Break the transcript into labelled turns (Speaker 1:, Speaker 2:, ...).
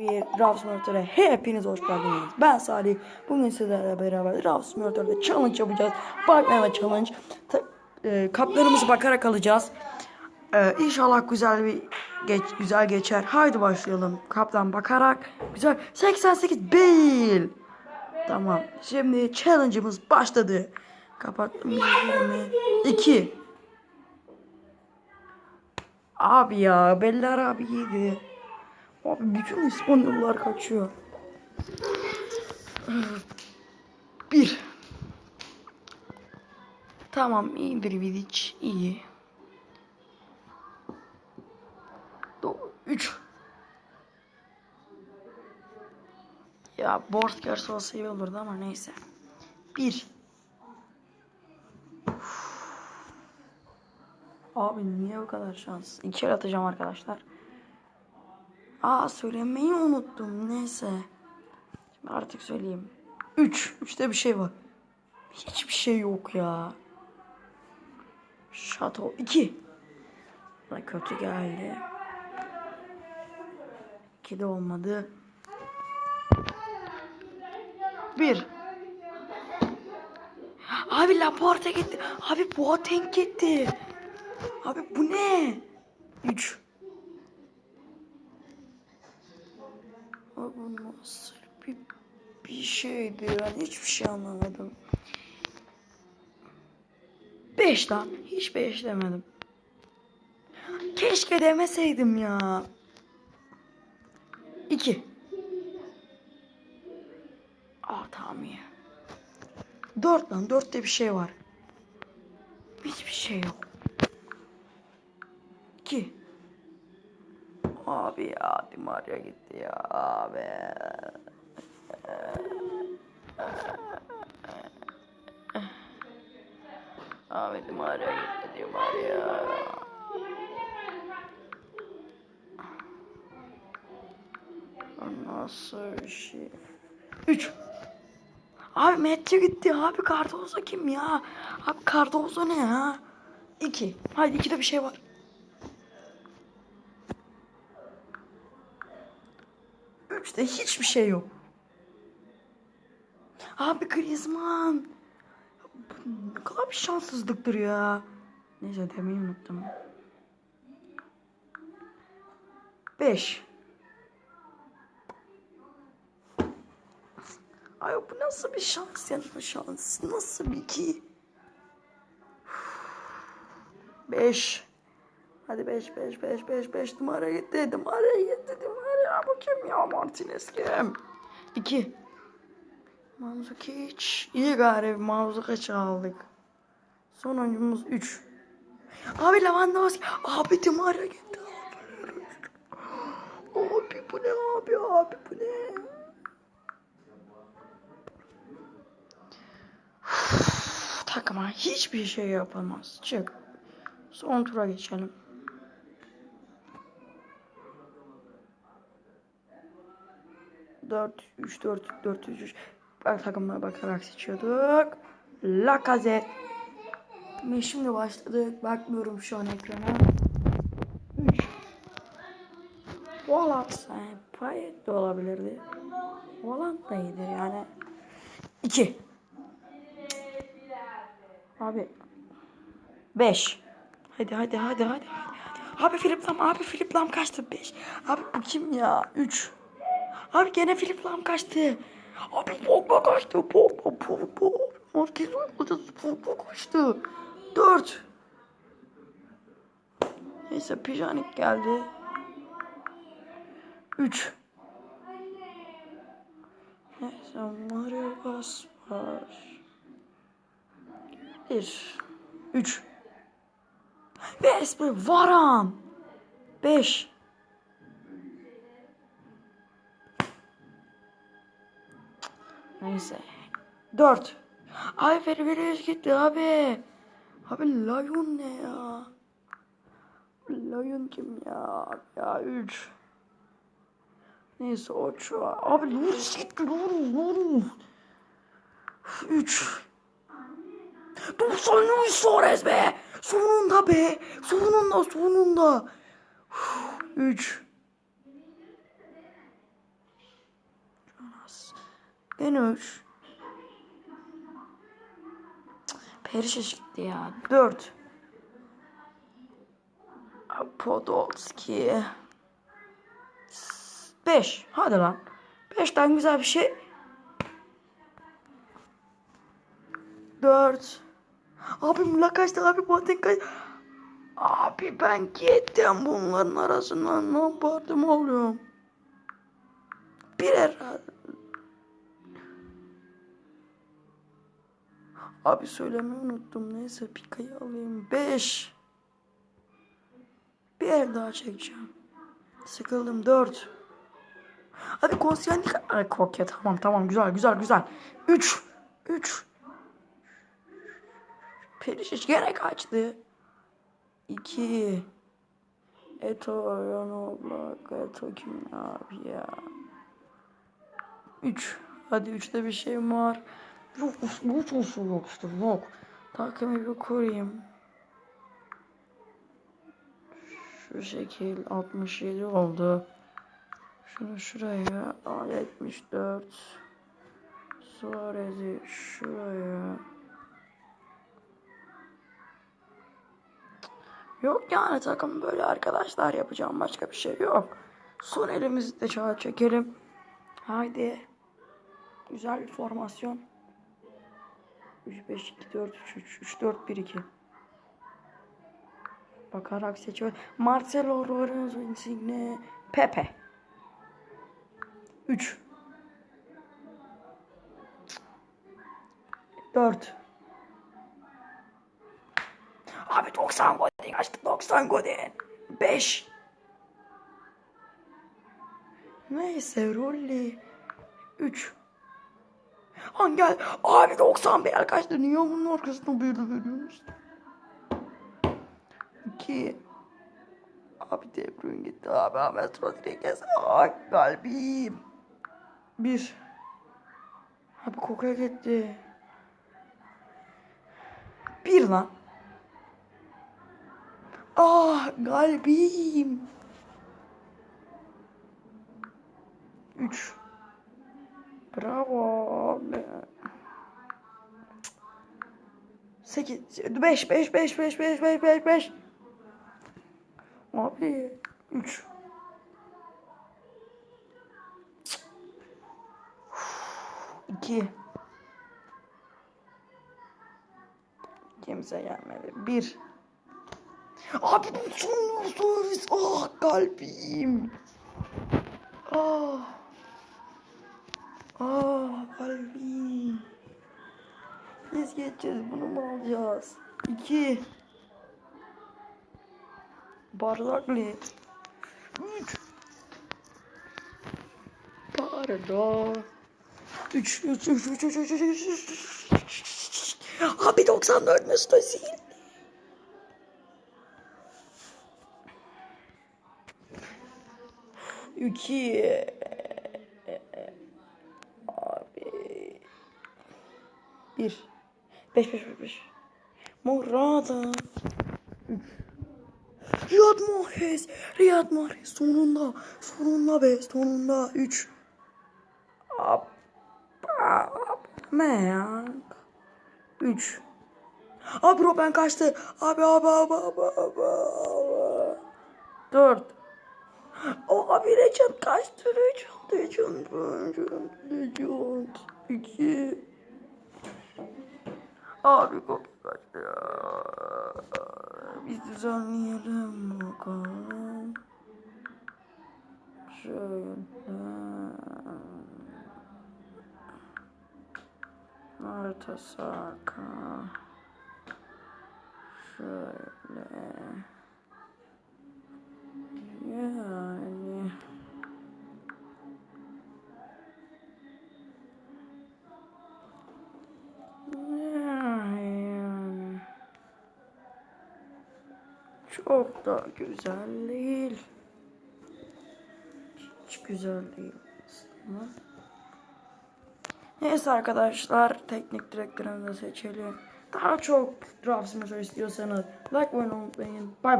Speaker 1: bir Rav Simulator'a hepiniz hoş geldiniz. Ben Salih. Bugün sizlerle beraber Rav Simulator'da challenge yapacağız. Bakmama challenge. Ta- e, kaplarımızı bakarak alacağız. E, inşallah güzel bir geç, güzel geçer. Haydi başlayalım. Kaptan bakarak. Güzel. 88 değil. Tamam. Şimdi challenge'ımız başladı. Kapattım. 2 Abi ya Bellar abi iyiydi. Abi bütün İspanyollar kaçıyor. Bir. Tamam iyi bir iyi. Do üç. Ya Borskers olsa iyi olurdu ama neyse. Bir. Abi niye bu kadar şans? İki el atacağım arkadaşlar. Aa söylemeyi unuttum. Neyse. Şimdi artık söyleyeyim. 3. Üç. 3'te bir şey var. Hiçbir şey yok ya. Şato 2. Da kötü geldi. 2 de olmadı. 1. Abi Laporte gitti. Abi Boateng gitti. Abi bu ne? 3. Abi bu nasıl bir, bir şeydi yani hiçbir şey anlamadım. 5 lan. Hiç 5 demedim. Keşke demeseydim ya. 2. Aa tamam iyi. 4 lan. 4'te bir şey var. Hiçbir şey yok. 2. Abi ya Di Maria gitti ya abi. Abi Di Maria gitti Di Maria. Nasıl bir şey? 3 Abi Matthew gitti. Abi Cardozo kim ya? Abi Cardozo ne ya? 2 Hadi 2'de bir şey var. Üçte hiçbir şey yok. Abi Griezmann. Bu Ne kadar bir şanssızlıktır ya. Neyse demeyi unuttum. Beş. Ay bu nasıl bir şans yani bu şans. Nasıl bir ki? Beş. Hadi 5 5 5 5 5 numara gitti. Numara gitti. Numara bu kim ya Martinez kim? 2 Manzukic. İyi gari Manzukic aldık. Sonuncumuz 3 Abi Lewandowski. Abi numara gitti. Abi bu ne abi abi bu ne? Takıma hiçbir şey yapamaz. Çık. Son tura geçelim. Dört, üç, dört, dört, üç, üç. Bak takımlara bakarak seçiyorduk. Lacazette. Ve şimdi başladık. Bakmıyorum şu an ekrana. Üç. Volant. Yani Payet de olabilirdi. Volant da iyidir yani. İki. Abi. Beş. Hadi hadi hadi hadi hadi. Abi Philip Lam abi Philip Lam kaçtı 5. Abi bu kim ya? 3. Abi gene Philip Lam kaçtı. Abi Pogba kaçtı. Pogba Pogba. Marquez oynadı. Pogba kaçtı. 4. Neyse Pjanic geldi. 3. Neyse Mario Bas var. 1. 3. Beş mi? Varan. Beş. Neyse. Dört. Ay Feribelius gitti abi. Abi Lion ne ya? Lion kim ya? Ya üç. Neyse o şu Abi Loris gitti. Loris. Loris. Üç. 90 Luis Suarez be. Sonunda be. Sonunda sonunda. 3 3. Perişeş gitti ya. 4. Podolski. 5. Hadi lan. 5'ten güzel bir şey. 4. Abi Mula kaçtı abi Boateng kaç. Abi ben gittim bunların arasından ne yapardım oğlum. Birer. Abi söylemeyi unuttum. Neyse Pika'yı alayım. 5. Bir el daha çekeceğim. Sıkıldım. 4. Abi Konsyandik. Ay Kokya tamam tamam güzel güzel güzel. 3. 3. Perişiş gene kaçtı. 2. Eto Yanoblak. Eto kim abi ya? 3. Hadi 3'te bir şeyim var. Yok bu olsun yok işte yok. Takımı bir koruyayım. Şu şekil 67 oldu. Şunu şuraya Aa, 74. Suarez'i şuraya. Yok yani takım böyle arkadaşlar yapacağım başka bir şey yok. Son elimizi de çağa çekelim. Haydi. Güzel bir formasyon. 3 5 2 4 3 3 3 4 1 2. Bakarak seçiyor. Marcelo Lorenzo Insigne Pepe. 3 4 Abi 90 Godin açtı 90 Godin. 5 Neyse Rolli 3 Angel abi 90 beyler kaçtı niye bunun arkasında bir de veriyorsunuz? 2 Abi De Bruyne gitti. Abi Ahmet Rodriguez Ay kalbim. 1 Abi Koka gitti. 1 lan. Ah kalbim. 3 Bravo abi. 8 5 5 5 5 5 5 5 5 Abi 3 2 Kimse gelmedi. 1 Abi bu son sorusu. Ah kalbim. Ah. Ah kalbim. Biz geçeceğiz. Bunu mu alacağız? 2 Bardaklı. 3 Bardak. 3 3 3 3 3 3 3 Abi 94 Mesut Özil. İki. 1 5 5 5 5 Morata 3 Riyad Mahrez. Riyad Mahrez sonunda. Sonunda be sonunda. 3 Aubameyang 3 Abi Robben kaçtı. Abi abi abi abi abi, abi. 4 o abi Recep kaçtı. Recep Recep Recep Recep 2 Abi kopya kaçtı ya. Biz düzenleyelim bakalım. Şöyle. Marta Saka. Şöyle. Çok da güzel değil. Hiç güzel değil aslında. Neyse arkadaşlar teknik direktörünü de seçelim. Daha çok Draft Simulator istiyorsanız like ve unutmayın. Bay bay.